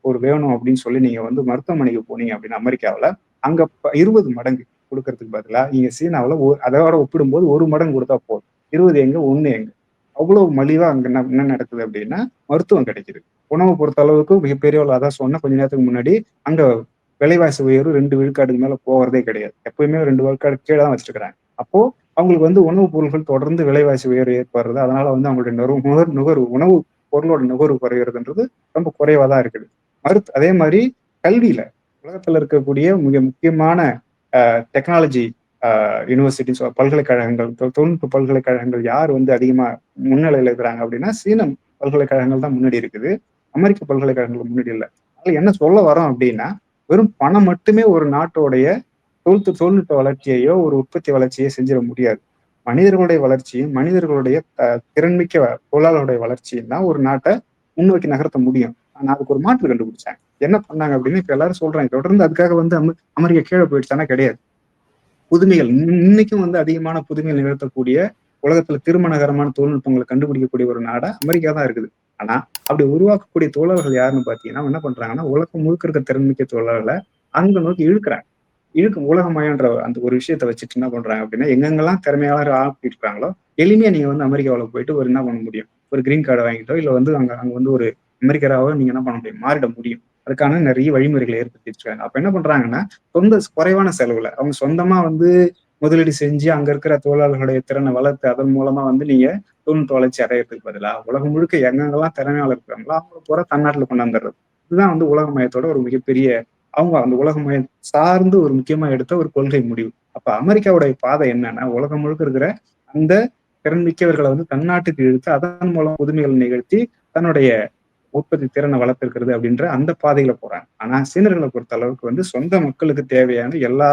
ஒரு வேணும் அப்படின்னு சொல்லி நீங்க வந்து மருத்துவமனைக்கு போனீங்க அப்படின்னு அமெரிக்காவுல அங்க இருபது மடங்கு கொடுக்கறதுக்கு பதிலா நீங்க சீனாவுல அதோட ஒப்பிடும்போது ஒரு மடங்கு கொடுத்தா போதும். இருபது எங்க ஒண்ணு எங்க. அவ்வளவு மலிவா அங்க என்ன என்ன நடக்குது அப்படின்னா மருத்துவம் கிடைக்குது. உணவு பொறுத்த அளவுக்கு மிகப்பெரிய ஒரு அதான் சொன்ன கொஞ்ச நேரத்துக்கு முன்னாடி அங்க விலைவாசி உயர்வு ரெண்டு விழுக்காடுக்கு மேல போகிறதே கிடையாது. எப்பயுமே ரெண்டு விழுக்காடு கீழே தான் வச்சிருக்கிறாங்க. அப்போ அவங்களுக்கு வந்து உணவுப் பொருட்கள் தொடர்ந்து விலைவாசி உயர்வு ஏற்படுறது. அதனால வந்து அவங்களுடைய நுகர்வு நுகர் நுகர்வு உணவு பொருளோட நுகர்வு குறைகிறதுன்றது ரொம்ப குறைவா தான் இருக்குது. மருத்து அதே மாதிரி கல்வியில உலகத்துல இருக்கக்கூடிய மிக முக்கியமான டெக்னாலஜி யூனிவர்சிட்டிஸ் பல்கலைக்கழகங்கள் தொழில்நுட்ப பல்கலைக்கழகங்கள் யார் வந்து அதிகமா முன்னிலையில் இருக்கிறாங்க அப்படின்னா சீன பல்கலைக்கழகங்கள் தான் முன்னாடி இருக்குது. அமெரிக்க பல்கலைக்கழகங்கள் முன்னாடி இல்லை. அதில் என்ன சொல்ல வரோம் அப்படின்னா வெறும் பணம் மட்டுமே ஒரு நாட்டோடைய தொழில் தொழில்நுட்ப வளர்ச்சியையோ ஒரு உற்பத்தி வளர்ச்சியோ செஞ்சிட முடியாது. மனிதர்களுடைய வளர்ச்சியும் மனிதர்களுடைய திறன்மிக்க தொழிலாளருடைய வளர்ச்சியும் தான் ஒரு நாட்டை முன்னோக்கி நகர்த்த முடியும். ஆனா அதுக்கு ஒரு மாற்று கண்டுபிடிச்சாங்க. என்ன பண்ணாங்க அப்படின்னு இப்ப எல்லாரும் சொல்றாங்க. தொடர்ந்து அதுக்காக வந்து அமெ- அமெரிக்கா கீழே போயிடுச்சானா கிடையாது. புதுமைகள் இன்னைக்கும் வந்து அதிகமான புதுமைகள் நிகழ்த்தக்கூடிய உலகத்துல திருமணகரமான தொழில்நுட்பங்களை கண்டுபிடிக்கக்கூடிய ஒரு நாடா அமெரிக்கா தான் இருக்குது. ஆனா அப்படி உருவாக்கக்கூடிய தோழர்கள் யாருன்னு பாத்தீங்கன்னா என்ன பண்றாங்கன்னா உலகம் முழுக்க இருக்க திறன்மிக்க தோழர்களை அங்க நோக்கி இழுக்கிறாங்க. இழுக்கும் உலகமயன்ற அந்த ஒரு விஷயத்த வச்சுட்டு என்ன பண்றாங்க அப்படின்னா எங்கெங்கெல்லாம் திறமையாளர் ஆக்கி இருக்காங்களோ எளிமையா நீங்க வந்து அமெரிக்காவில் போயிட்டு ஒரு என்ன பண்ண முடியும்? ஒரு கிரீன் கார்டு வாங்கிட்டோ இல்ல வந்து அங்க அங்க வந்து ஒரு அமெரிக்கராவோ நீங்க என்ன பண்ண முடியும்? மாறிட முடியும். அதுக்கான நிறைய வழிமுறைகளை ஏற்படுத்தி வச்சிருக்காங்க. அப்ப என்ன பண்றாங்கன்னா சொந்த குறைவான செலவுல அவங்க சொந்தமா வந்து முதலீடு செஞ்சு அங்க இருக்கிற தொழிலாளர்களுடைய திறனை வளர்த்து அதன் மூலமா வந்து நீங்க தொழில்நுட்ப வளர்ச்சி அடையிறதுக்கு பதிலா உலகம் முழுக்க எங்கெங்கெல்லாம் திறமையாளர் இருக்கிறாங்களோ அவங்கள பூரா தன்னாட்டுல கொண்டாந்துடுறது இதுதான் வந்து உலக மையத்தோட ஒரு மிகப்பெரிய அவங்க அந்த உலக மையம் சார்ந்து ஒரு முக்கியமா எடுத்த ஒரு கொள்கை முடிவு. அப்ப அமெரிக்காவுடைய பாதை என்னன்னா உலகம் முழுக்க இருக்கிற அந்த திறன்மிக்கவர்களை வந்து தன்னாட்டுக்கு இழுத்து அதன் மூலம் புதுமைகள் நிகழ்த்தி தன்னுடைய உற்பத்தி திறனை வளர்த்திருக்கிறது அப்படின்ற அந்த பாதையில போறாங்க. ஆனா சீனர்களை பொறுத்த அளவுக்கு வந்து சொந்த மக்களுக்கு தேவையான எல்லா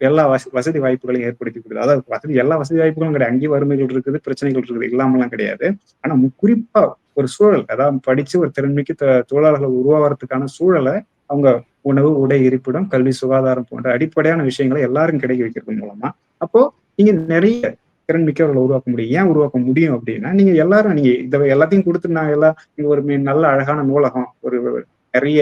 எல்லா வசதி வாய்ப்புகளையும் ஏற்படுத்தி கொடுக்குது அதாவது வசதி எல்லா வசதி வாய்ப்புகளும் கிடையாது. அங்கேயும் வறுமைகள் இருக்குது பிரச்சனைகள் இருக்குது இல்லாமலாம் கிடையாது. ஆனா குறிப்பா ஒரு சூழல் அதாவது படிச்சு ஒரு திறன்மிக்க தொழிலாளர்கள் உருவாகிறதுக்கான சூழலை அவங்க உணவு உடை இருப்பிடம் கல்வி சுகாதாரம் போன்ற அடிப்படையான விஷயங்களை எல்லாரும் கிடைக்க வைக்கிறது மூலமா. அப்போ நீங்க நிறைய திறன் மிக்கவர்களை உருவாக்க முடியும். ஏன் உருவாக்க முடியும் அப்படின்னா நீங்க எல்லாரும் நீங்க இதை எல்லாத்தையும் கொடுத்து நான் எல்லாம் நீங்க ஒரு நல்ல அழகான நூலகம் ஒரு நிறைய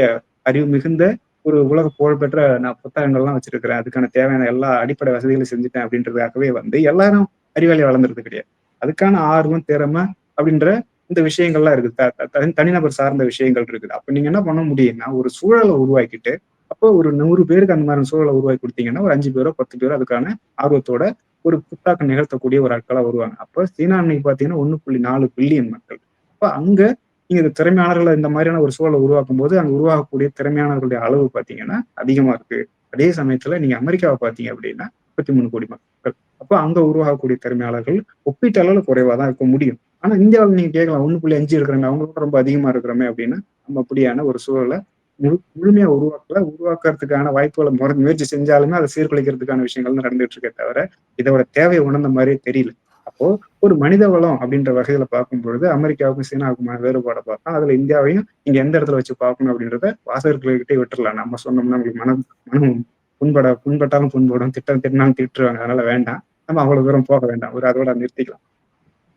அறிவு மிகுந்த ஒரு உலக புகழ்பெற்ற நான் புத்தகங்கள்லாம் வச்சிருக்கிறேன். அதுக்கான தேவையான எல்லா அடிப்படை வசதிகளும் செஞ்சுட்டேன் அப்படின்றதுக்காகவே வந்து எல்லாரும் அறிவாளி வளர்ந்துறது கிடையாது. அதுக்கான ஆர்வம் திறமை அப்படின்ற இந்த விஷயங்கள்லாம் இருக்குது. த- தனிநபர் சார்ந்த விஷயங்கள் இருக்குது. அப்ப நீங்க என்ன பண்ண முடியும்னா ஒரு சூழலை உருவாக்கிட்டு அப்போ ஒரு நூறு பேருக்கு அந்த மாதிரி சூழலை உருவாக்கி கொடுத்தீங்கன்னா ஒரு அஞ்சு பேரோ பத்து பேரோ அதுக்கான ஆர்வத்தோட ஒரு புத்தாக்கம் நிகழ்த்தக்கூடிய ஒரு ஆட்களா வருவாங்க. அப்போ சீனா அன்னைக்கு பாத்தீங்கன்னா ஒண்ணு புள்ளி நாலு பில்லியன் மக்கள். அப்ப அங்க நீங்க இந்த திறமையாளர்களை இந்த மாதிரியான ஒரு சூழலை உருவாக்கும் போது அங்க உருவாக்கக்கூடிய திறமையாளர்களுடைய அளவு பாத்தீங்கன்னா அதிகமா இருக்கு. அதே சமயத்துல நீங்க அமெரிக்காவை பாத்தீங்க அப்படின்னா முப்பத்தி மூணு கோடி மக்கள். அப்போ அங்க உருவாகக்கூடிய திறமையாளர்கள் ஒப்பீட்டு அளவுல குறைவா தான் இருக்க முடியும். ஆனா இந்தியாவில் நீங்க கேட்கலாம் ஒண்ணு புள்ளி அஞ்சு இருக்கிறாங்க அவங்க ரொம்ப அதிகமா இருக்கிறோமே அப்படின்னா நம்ம அப்படியான ஒரு சூழலை முழு முழுமையா உருவாக்கல. உருவாக்குறதுக்கான வாய்ப்புகளை முறை முயற்சி செஞ்சாலுமே அதை சீர்குலைக்கிறதுக்கான விஷயங்கள் நடந்துட்டு இருக்கே தவிர இதோட தேவையை உணர்ந்த மாதிரியே தெரியல. அப்போ ஒரு மனித வளம் அப்படின்ற வகையில பார்க்கும் பொழுது அமெரிக்காவுக்கும் சீனாவுக்குமான வேறுபாடை பார்த்தா அதுல இந்தியாவையும் இங்க எந்த இடத்துல வச்சு பார்க்கணும் அப்படின்றத வாசகர்கள்கிட்டே விட்டுறலாம். நம்ம சொன்னோம்னா உங்களுக்கு மனம் மனம் புண்பட புண்பட்டாலும் புண்படும் திட்டம் திட்டினாலும் திட்டுருவாங்க. அதனால வேண்டாம். நம்ம அவ்வளவு தூரம் போக வேண்டாம். ஒரு அதோட நிறுத்திக்கலாம்.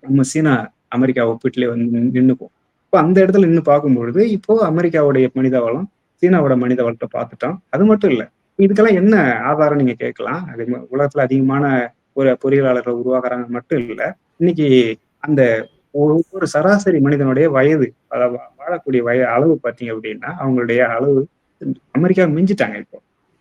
நம்ம சீனா அமெரிக்கா ஒப்பீட்டிலே வந்து நின்னுப்போம் இப்போ அந்த இடத்துல நின்று பார்க்கும்பொழுது இப்போ அமெரிக்காவுடைய மனித வளம் சீனாவோட மனித வளத்தை பார்த்துட்டோம் அது மட்டும் இல்ல. இதுக்கெல்லாம் என்ன ஆதாரம் நீங்க கேட்கலாம்? அது உலகத்துல அதிகமான ஒரு பொறியியலாளர்கள் உருவாக்குறாங்க மட்டும் இல்ல இன்னைக்கு அந்த ஒவ்வொரு சராசரி மனிதனுடைய வயது வாழக்கூடிய வய அளவு பார்த்தீங்க அப்படின்னா அவங்களுடைய அளவு அமெரிக்கா மிஞ்சிட்டாங்க இப்போ.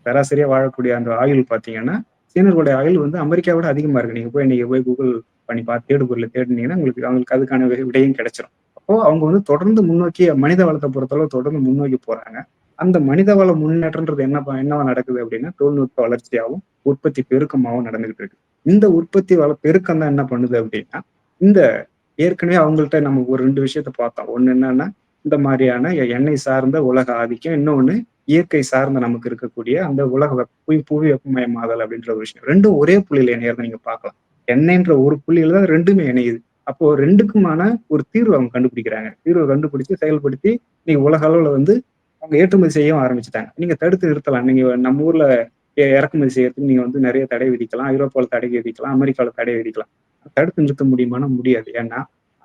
சராசரியா வாழக்கூடிய அந்த ஆயுள் பார்த்தீங்கன்னா சீனர்களுடைய ஆயுள் வந்து அமெரிக்காவை அதிகமா இருக்கு. நீங்க போய் நீங்க போய் கூகுள் பண்ணி பார்த்து தேடு தேடினீங்கன்னா உங்களுக்கு அவங்களுக்கு அதுக்கான விடையும் கிடைச்சிரும். அப்போ அவங்க வந்து தொடர்ந்து முன்னோக்கி மனித வளத்தை பொறுத்தளவு தொடர்ந்து முன்னோக்கி போறாங்க. அந்த மனித வள முன்னேற்றம்ன்றது என்ன என்னவா நடக்குது அப்படின்னா தொழில்நுட்ப வளர்ச்சியாகவும் உற்பத்தி பெருக்கமாகவும் நடந்துகிட்டு இருக்கு. இந்த உற்பத்தி வள பெருக்கம் தான் என்ன பண்ணுது அப்படின்னா இந்த ஏற்கனவே அவங்கள்ட்ட நம்ம ஒரு ரெண்டு விஷயத்த பார்த்தோம். ஒன்று என்னன்னா இந்த மாதிரியான எ- எண்ணெய் சார்ந்த உலக ஆதிக்கம். இன்னொன்னு இயற்கை சார்ந்த நமக்கு இருக்கக்கூடிய அந்த உலக வெப்ப புவி புவி வெப்பமயமாதல் அப்படின்ற ஒரு விஷயம். ரெண்டும் ஒரே புள்ளியில இணையறத நீங்க பார்க்கலாம். எண்ணெய்ன்ற ஒரு புள்ளியில தான் ரெண்டுமே இணையுது. அப்போ ரெண்டுக்குமான ஒரு தீர்வு அவங்க கண்டுபிடிக்கிறாங்க. தீர்வை கண்டுபிடிச்சு செயல்படுத்தி நீங்க உலக அளவுல வந்து அவங்க ஏற்றுமதி செய்யவும் ஆரம்பிச்சுட்டாங்க. நீங்க தடுத்து நிறுத்தலாம். நீங்க நம்ம ஊர்ல இறக்குமதி செய்யறதுக்கு நீங்க வந்து நிறைய தடை விதிக்கலாம். ஐரோப்பாவில் தடை விதிக்கலாம். அமெரிக்காவில் தடை விதிக்கலாம். தடுத்து நிறுத்த முடியுமானா முடியாது. ஏன்னா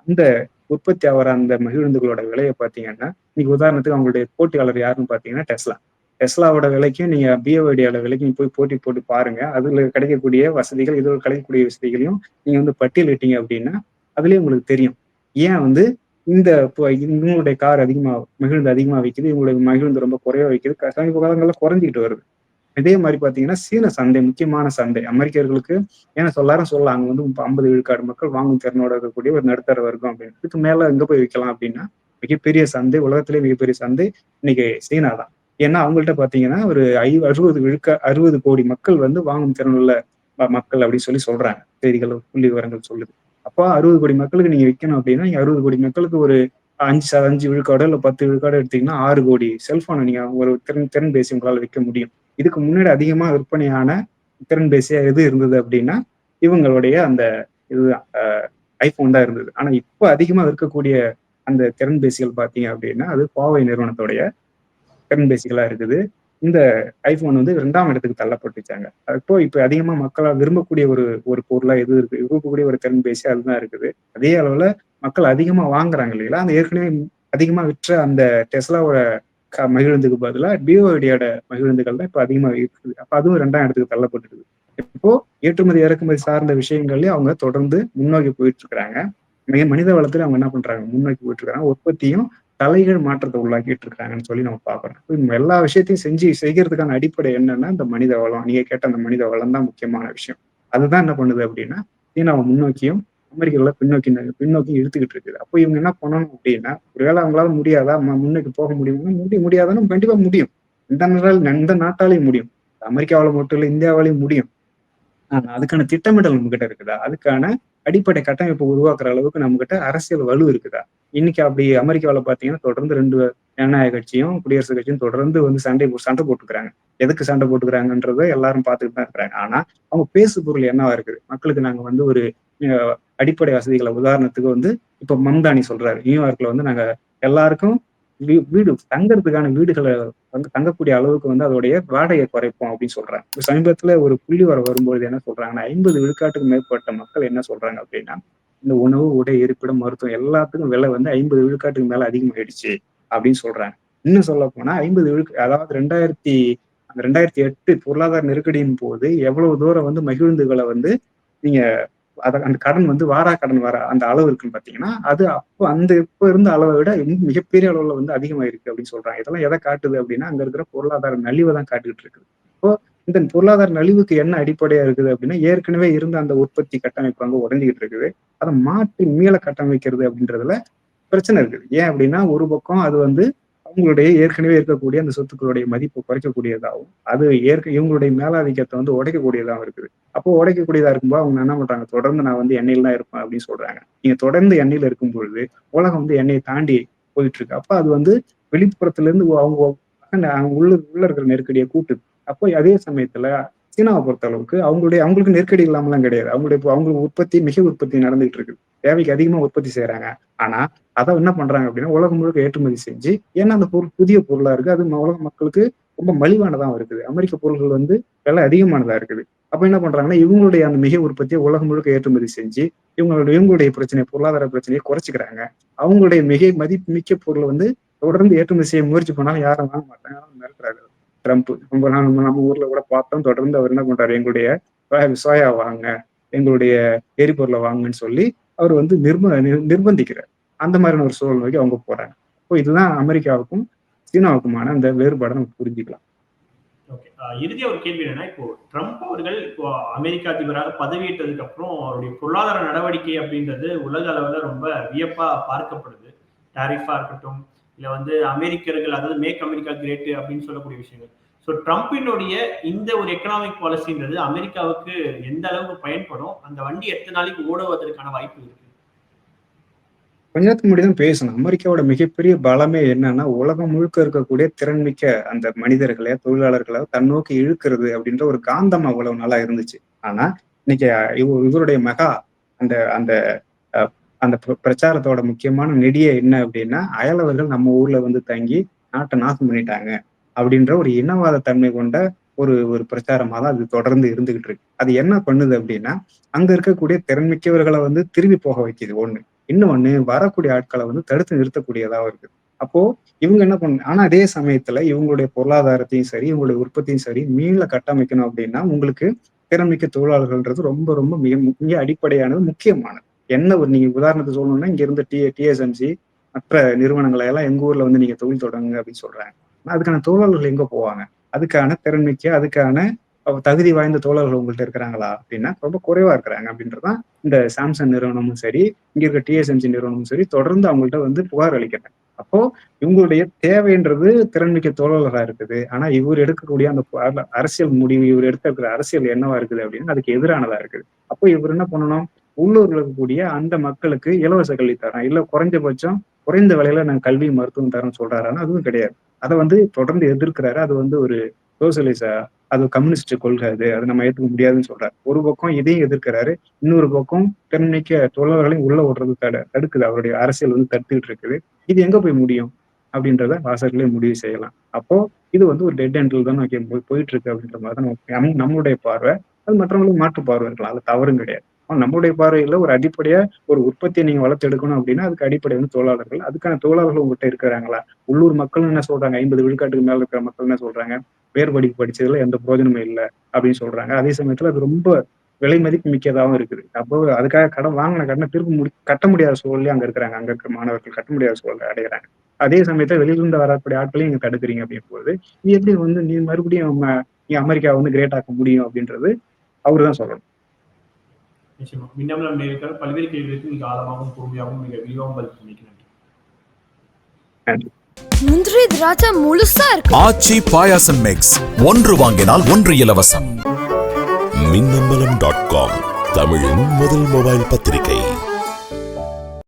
அந்த உற்பத்தி ஆகிற அந்த மகிழுந்துகளோட விலையை பார்த்தீங்கன்னா இன்னைக்கு உதாரணத்துக்கு அவங்களுடைய போட்டியாளர் யாருன்னு பார்த்தீங்கன்னா டெஸ்லா. டெஸ்லாவோட விலைக்கும் நீங்க பிஓடியோட விலைக்கும் போய் போட்டி போட்டு பாருங்க. அதுல கிடைக்கக்கூடிய வசதிகள் இதில் கிடைக்கக்கூடிய வசதிகளையும் நீங்க வந்து பட்டியலிட்டீங்க அப்படின்னா அதுலயே உங்களுக்கு தெரியும். ஏன் வந்து இந்த இவங்களுடைய கார் அதிகமா மகிழ்ந்து அதிகமா வைக்குது இவங்களுடைய மகிழ்ந்து ரொம்ப குறைவா வைக்குது. சமீப காலங்கள்ல குறைஞ்சிக்கிட்டு வருது. இதே மாதிரி பாத்தீங்கன்னா சீன சந்தை முக்கியமான சந்தை அமெரிக்கர்களுக்கு ஏன்னா சொல்லாரும் சொல்லலாம். அங்க வந்து ஐம்பது விழுக்காடு மக்கள் வாங்கும் திறனோட இருக்கக்கூடிய ஒரு நடுத்தர வர்க்கம் அப்படின்னு. இதுக்கு மேல எங்க போய் வைக்கலாம் அப்படின்னா மிகப்பெரிய சந்தை உலகத்திலே மிகப்பெரிய சந்தை இன்னைக்கு சீனா தான். ஏன்னா அவங்கள்ட்ட பாத்தீங்கன்னா ஒரு ஐ அறுபது விழுக்க அறுபது கோடி மக்கள் வந்து வாங்கும் திறன் உள்ள மக்கள் அப்படின்னு சொல்லி சொல்றாங்க. செய்திகள் புள்ளி விவரங்கள் சொல்லுது. அப்போ அறுபது கோடி மக்களுக்கு நீங்க விற்கணும் அப்படின்னா நீங்க அறுபது கோடி மக்களுக்கு ஒரு அஞ்சு அஞ்சு விழுக்காடோ இல்ல பத்து விழுக்காடோ எடுத்தீங்கன்னா ஆறு கோடி செல்போனை நீங்க ஒரு திறன் திறன் பேசி உங்களால் விற்க முடியும். இதுக்கு முன்னாடி அதிகமா விற்பனையான திறன் பேசியா எது இருந்தது அப்படின்னா இவங்களுடைய அந்த இதுதான் ஐபோன் தான் இருந்தது. ஆனா இப்போ அதிகமா இருக்கக்கூடிய அந்த திறன் பேசிகள் பாத்தீங்க அப்படின்னா அது பாவை நிறுவனத்துடைய திறன் பேசிகளா இருக்குது. இந்த ஐபோன் வந்து இரண்டாம் இடத்துக்கு தள்ளப்பட்டுச்சாங்க. அப்போ இப்போ அதிகமா மக்களால் விரும்பக்கூடிய ஒரு ஒரு பொருளா எது இருக்கு? விரும்பக்கூடிய ஒரு திறன் பேசி அதுதான் இருக்குது. அதே அளவுல மக்கள் அதிகமா வாங்குறாங்க இல்லைங்களா? அந்த ஏற்கனவே அதிகமா விற்ற அந்த டெஸ்லாவோட மகிழுந்துக்கு பதிலாக பிஓடியோட மகிழுந்துகள் தான் இப்போ அதிகமாக இருக்குது. அப்போ அதுவும் ரெண்டாம் இடத்துக்கு தள்ளப்பட்டுருக்குது இப்போ ஏற்றுமதி இறக்குமதி சார்ந்த விஷயங்கள்லயும் அவங்க தொடர்ந்து முன்னோக்கி போயிட்டு இருக்கிறாங்க மிக மனித வளத்துல அவங்க என்ன பண்றாங்க? முன்னோக்கி போயிட்டு இருக்காங்க உற்பத்தியும் தலைகள் மாற்றத்தை உள்ளாக்கிட்டு இருக்காங்கன்னு சொல்லி நம்ம பாக்குறோம் எல்லா விஷயத்தையும் செஞ்சு செய்கிறதுக்கான அடிப்படை என்னன்னா இந்த மனித வளம். நீங்க கேட்ட அந்த மனித வளம் தான் முக்கியமான விஷயம். அதுதான் என்ன பண்ணுது அப்படின்னா சீனாவை முன்னோக்கியும் அமெரிக்கர்களை பின்னோக்கி பின்னோக்கி இழுத்துக்கிட்டு இருக்குது. அப்போ இவங்க என்ன பண்ணணும் அப்படின்னா ஒருவேளை அவங்களால முடியாதா முன்னுக்கு போக முடியும்னா முடி முடியாதான்னு கண்டிப்பா முடியும். இந்த நாள் எந்த நாட்டாலையும் முடியும். அமெரிக்காவில மட்டும் இல்ல இந்தியாவிலையும் முடியும். ஆனா அதுக்கான திட்டமிடல் நம்ம கிட்ட இருக்குதா? அதுக்கான அடிப்படை கட்டமைப்பு உருவாக்குற அளவுக்கு நம்ம கிட்ட அரசியல் வலு இருக்குதா? இன்னைக்கு அப்படி அமெரிக்காவில பாத்தீங்கன்னா தொடர்ந்து ரெண்டு ஜனநாயக கட்சியும் குடியரசுக் கட்சியும் தொடர்ந்து வந்து சண்டை சண்டை போட்டுக்கிறாங்க. எதுக்கு சண்டை போட்டுக்கிறாங்கன்றத எல்லாரும் பார்த்துட்டு தான் இருக்கிறாங்க. ஆனா அவங்க பேசு பொருள் என்னவா இருக்குது? மக்களுக்கு நாங்க வந்து ஒரு அடிப்படை வசதிகளை. உதாரணத்துக்கு வந்து இப்ப மம்தானி சொல்றாரு. நியூயார்க்ல வந்து நாங்க எல்லாருக்கும் வீ- வீடு தங்கறதுக்கான வீடுகளை வந்து தங்கக்கூடிய அளவுக்கு வந்து அதோடைய வாடகையை குறைப்போம் அப்படின்னு சொல்றாங்க. சமீபத்துல ஒரு புள்ளி வர வரும்போது என்ன சொல்றாங்கன்னா ஐம்பது விழுக்காட்டுக்கு மேற்பட்ட மக்கள் என்ன சொல்றாங்க அப்படின்னா இந்த உணவு உடை இருப்பிடம் மருத்துவம் எல்லாத்துக்கும் விலை வந்து ஐம்பது விழுக்காட்டுக்கு மேல அதிகமாயிடுச்சு அப்படின்னு சொல்றாங்க. இன்னும் சொல்ல போனா ஐம்பது விழுக்க அதாவது ரெண்டாயிரத்தி அந்த ரெண்டாயிரத்தி எட்டு பொருளாதார நெருக்கடியின் போது எவ்வளவு தூரம் வந்து மகிழ்ந்துகளை வந்து நீங்க அத அந்த கடன் வந்து வாரா கடன் வர அந்த அளவு இருக்குன்னு பாத்தீங்கன்னா அது அப்போ அந்த இப்போ இருந்த அளவை விட இன்னும் மிகப்பெரிய அளவுல வந்து அதிகமாயிருக்கு அப்படின்னு சொல்றாங்க. இதெல்லாம் எதை காட்டுது அப்படின்னா அங்க இருக்கிற பொருளாதார நலிவை தான் காட்டுக்கிட்டு இருக்குது. இப்போ இந்த பொருளாதார நலிவுக்கு என்ன அடிப்படையா இருக்குது அப்படின்னா ஏற்கனவே இருந்த அந்த உற்பத்தி கட்டமைப்பு அங்க உடஞ்சிக்கிட்டு இருக்குது. அதை மாற்றி மீள கட்டமைக்கிறது அப்படின்றதுல பிரச்சனை இருக்குது. ஏன் அப்படின்னா ஒரு பக்கம் அது வந்து அவங்களுடைய ஏற்கனவே இருக்கக்கூடிய அந்த சொத்துக்களுடைய மதிப்பை குறைக்கக்கூடியதாகவும் அது ஏற்க இவங்களுடைய மேலாதிக்கத்தை வந்து உடைக்கக்கூடியதாகவும் இருக்குது. அப்போ உடைக்கக்கூடியதா இருக்கும்போது அவங்க என்ன பண்றாங்க? தொடர்ந்து நான் வந்து எண்ணெயில் தான் இருப்பேன் அப்படின்னு சொல்றாங்க. நீங்க தொடர்ந்து எண்ணெயில இருக்கும் பொழுது உலகம் வந்து எண்ணெயை தாண்டி போயிட்டு இருக்கு அப்ப அது வந்து வெளிப்புறத்துல இருந்து அவங்க அவங்க உள்ள உள்ள இருக்கிற நெருக்கடியை கூட்டுது அப்போ அதே சமயத்துல சீனாவை பொறுத்த அளவுக்கு அவங்களுடைய அவங்களுக்கு நெருக்கடி இல்லாமலாம் கிடையாது. அவங்களுடைய இப்போ அவங்களுக்கு உற்பத்தி மிக உற்பத்தி நடந்துகிட்டு இருக்கு தேவைக்கு அதிகமா உற்பத்தி செய்யறாங்க ஆனா அதை என்ன பண்றாங்க அப்படின்னா உலகம் முழுக்க ஏற்றுமதி செஞ்சு ஏன்னா அந்த பொருள் புதிய பொருளா இருக்கு. அது உலக மக்களுக்கு ரொம்ப மலிவானதா இருக்குது. அமெரிக்க பொருள்கள் வந்து விலை அதிகமானதா இருக்குது. அப்ப என்ன பண்றாங்கன்னா இவங்களுடைய அந்த மிக உற்பத்தியை உலகம் முழுக்க ஏற்றுமதி செஞ்சு இவங்களுடைய இவங்களுடைய பிரச்சனை பொருளாதார பிரச்சனையை குறைச்சிக்கிறாங்க. அவங்களுடைய மிக மதிப்பு மிக்க பொருளை வந்து தொடர்ந்து ஏற்றுமதி செய்ய முயற்சி பண்ணாலும் யாரும் வாங்க மாட்டாங்க. மிரட்டுறாரு ட்ரம்ப். ரொம்ப நம்ம நம்ம ஊர்ல கூட பார்த்தோம். தொடர்ந்து அவர் என்ன பண்றாரு? எங்களுடைய சோயா- வாங்க எங்களுடைய எரிபொருளை வாங்குன்னு சொல்லி அவர் வந்து நிர்ப நிர்பந்திக்கிறார். அந்த மாதிரியான ஒரு சூழல் நோக்கி அவங்க போறாங்க. இப்போ இதுதான் அமெரிக்காவுக்கும் சீனாவுக்குமான அந்த வேறுபாடை நம்ம புரிஞ்சுக்கலாம். ஓகே. ஒரு கேள்வி என்னன்னா இப்போ ட்ரம்ப் அவர்கள் இப்போ அமெரிக்கா அதிபராக பதவியேற்றதுக்கு அப்புறம் அவருடைய பொருளாதார நடவடிக்கை அப்படின்றது உலக அளவில் ரொம்ப வியப்பா பார்க்கப்படுது. டாரிஃபா இருக்கட்டும் இல்ல வந்து அமெரிக்கர்கள் அதாவது மேக் அமெரிக்கா கிரேட் அப்படின்னு சொல்லக்கூடிய விஷயங்கள். ஸோ ட்ரம்பினுடைய இந்த ஒரு எக்கனாமிக் பாலிசின்றது அமெரிக்காவுக்கு எந்த அளவுக்கு பயன்படும் அந்த வண்டி எத்தனை நாளைக்கு ஓடுவதற்கான வாய்ப்பு இருக்கு? கொஞ்ச நேரத்துக்கு முன்னாடி தான் பேசணும். அமெரிக்காவோட மிகப்பெரிய பலமே என்னன்னா உலகம் முழுக்க இருக்கக்கூடிய திறன்மிக்க அந்த மனிதர்களை தொழிலாளர்களை தன்னோக்கி இழுக்கிறது அப்படின்ற ஒரு காந்தம் அவ்வளவு நாளா இருந்துச்சு. ஆனா இன்னைக்கு இவ- இவருடைய மெகா அந்த அந்த அஹ், அந்த பிர- பிரச்சாரத்தோட முக்கியமான நெடிய என்ன அப்படின்னா அயலவர்கள் நம்ம ஊர்ல வந்து தங்கி நாட்டை நாசம் பண்ணிட்டாங்க அப்படின்ற ஒரு இனவாத தன்மை கொண்ட ஒரு ஒரு பிரச்சாரமா தான் அது தொடர்ந்து இருந்துகிட்டு இருக்கு. அது என்ன பண்ணுது அப்படின்னா அங்க இருக்கக்கூடிய திறன்மிக்கவர்களை வந்து திரும்பி போக வைக்குது ஒண்ணு. இன்னொன்னு வரக்கூடிய ஆட்களை வந்து தடுத்து நிறுத்தக்கூடியதாகவும் இருக்குது அப்போ இவங்க என்ன பண்ண ஆனா அதே சமயத்துல இவங்களுடைய பொருளாதாரத்தையும் சரி இவங்களுடைய உற்பத்தியும் சரி மீள கட்டமைக்கணும் அப்படின்னா உங்களுக்கு திறன்மிக்க தொழிலாளர்கள்ன்றது ரொம்ப ரொம்ப மிக மிக அடிப்படையானது முக்கியமானது. என்ன ஒரு நீங்க உதாரணத்துக்கு சொல்லணும்னா இங்க இருந்த டி டிஎஸ்எம்சி மற்ற நிறுவனங்களை எல்லாம் எங்க ஊர்ல வந்து நீங்க தொழில் தொடங்குங்க அப்படின்னு சொல்றாங்க. அதுக்கான தொழிலாளர்கள் எங்க போவாங்க? அதுக்கான திறன்மிக்க அதுக்கான தகுதி வாய்ந்த தோழர்கள் உங்கள்ட்ட இருக்கிறாங்களா அப்படின்னா ரொம்ப குறைவா இருக்கிறாங்க அப்படின்றதான் இந்த சாம்சங் நிறுவனமும் சரி இங்க இருக்க டிஎஸ்எம்சி நிறுவனமும் சரி தொடர்ந்து அவங்கள்ட்ட வந்து புகார் அளிக்கிறாங்க. அப்போ இவங்களுடைய தேவைன்றது திறன்மிக்க தோழர்களா இருக்குது. ஆனா இவர் எடுக்கக்கூடிய அந்த அரசியல் முடிவு இவர் எடுத்திருக்கிற அரசியல் என்னவா இருக்குது அப்படின்னு அதுக்கு எதிரானதா இருக்குது. அப்போ இவர் என்ன பண்ணணும்? உள்ளூர்ல இருக்கக்கூடிய அந்த மக்களுக்கு இலவச கல்வி தரோம் இல்ல குறைஞ்சபட்சம் குறைந்த விலையில நாங்கள் கல்வி மருத்துவம் தரோம் சொல்றாருன்னா அதுவும் கிடையாது. அதை வந்து தொடர்ந்து எதிர்க்கிறாரு. அது வந்து ஒரு சோசியலிச uh, அது கம்யூனிஸ்ட் கொள்கை அது அதை நம்ம ஏற்றுக்க முடியாதுன்னு சொல்றாரு. ஒரு பக்கம் இதையும் எதிர்க்கிறாரு இன்னொரு பக்கம் திறன்மிக்க தொழிலாளர்களையும் உள்ள விடுறது தட தடுக்குது. அவருடைய அரசியல் வந்து தடுத்துக்கிட்டு இருக்குது. இது எங்க போய் முடியும்? அப்படின்றத வாசகர்களே முடிவு செய்யலாம். அப்போ இது வந்து ஒரு டெட் எண்டில் தான் போய் போயிட்டு இருக்கு அப்படின்ற மாதிரி தான் நம்மளுடைய பார்வை. அது மற்றவங்களுக்கு மாற்று பார்வை இருக்கலாம். அது தவறும் கிடையாது. நம்மளுடைய பார்வையில ஒரு அடிப்படையா ஒரு உற்பத்தியை நீங்க வளர்த்து எடுக்கணும் அப்படின்னா அதுக்கு அடிப்படை வந்து தொழிலாளர்கள். அதுக்கான தொழிலாளர்கள் உங்ககிட்ட இருக்கிறாங்களா? உள்ளூர் மக்கள் என்ன சொல்றாங்க? ஐம்பது விழுக்காட்டுக்கு மேல இருக்கிற மக்கள் என்ன சொல்றாங்க? வேறு படிப்பு படிச்சதுல எந்த பிரயோஜனமும் இல்லை அப்படின்னு சொல்றாங்க. அதே சமயத்துல அது ரொம்ப விலை மதிப்பு மிக்கதாகவும் இருக்குது. அப்போ அதுக்காக கடன் வாங்கின கடனை திருப்பி முடி கட்ட முடியாத சூழல்லையும் அங்க இருக்கிறாங்க. அங்க இருக்கிற மாணவர்கள் கட்ட முடியாத சூழலை அடைகிறாங்க அதே சமயத்துல வெளியிலிருந்து வரக்கூடிய ஆட்களையும் நீங்க தடுக்கிறீங்க அப்படின் இது எப்படி வந்து நீ மறுபடியும் நம்ம நீ அமெரிக்கா வந்து கிரேட் ஆக்க முடியும் அப்படின்றது அவரு தான் சொல்லணும். நிச்சயமா. மின்னமலம் நேர்கள் பல்வேறு கேள்விகளுக்கு மிக ஆழமாகவும் பொறுமையாகவும் மிக விரிவாகவும் பதில் சொன்னீங்க நன்றி. முந்திரி திராட்சை முழுசா இருக்கு. ஆச்சி பாயாசம் மிக்ஸ் ஒன்று வாங்கினால் ஒன்று இலவசம். மின்னம்பலம் டாட் காம் தமிழின் முதல் மொபைல் பத்திரிகை.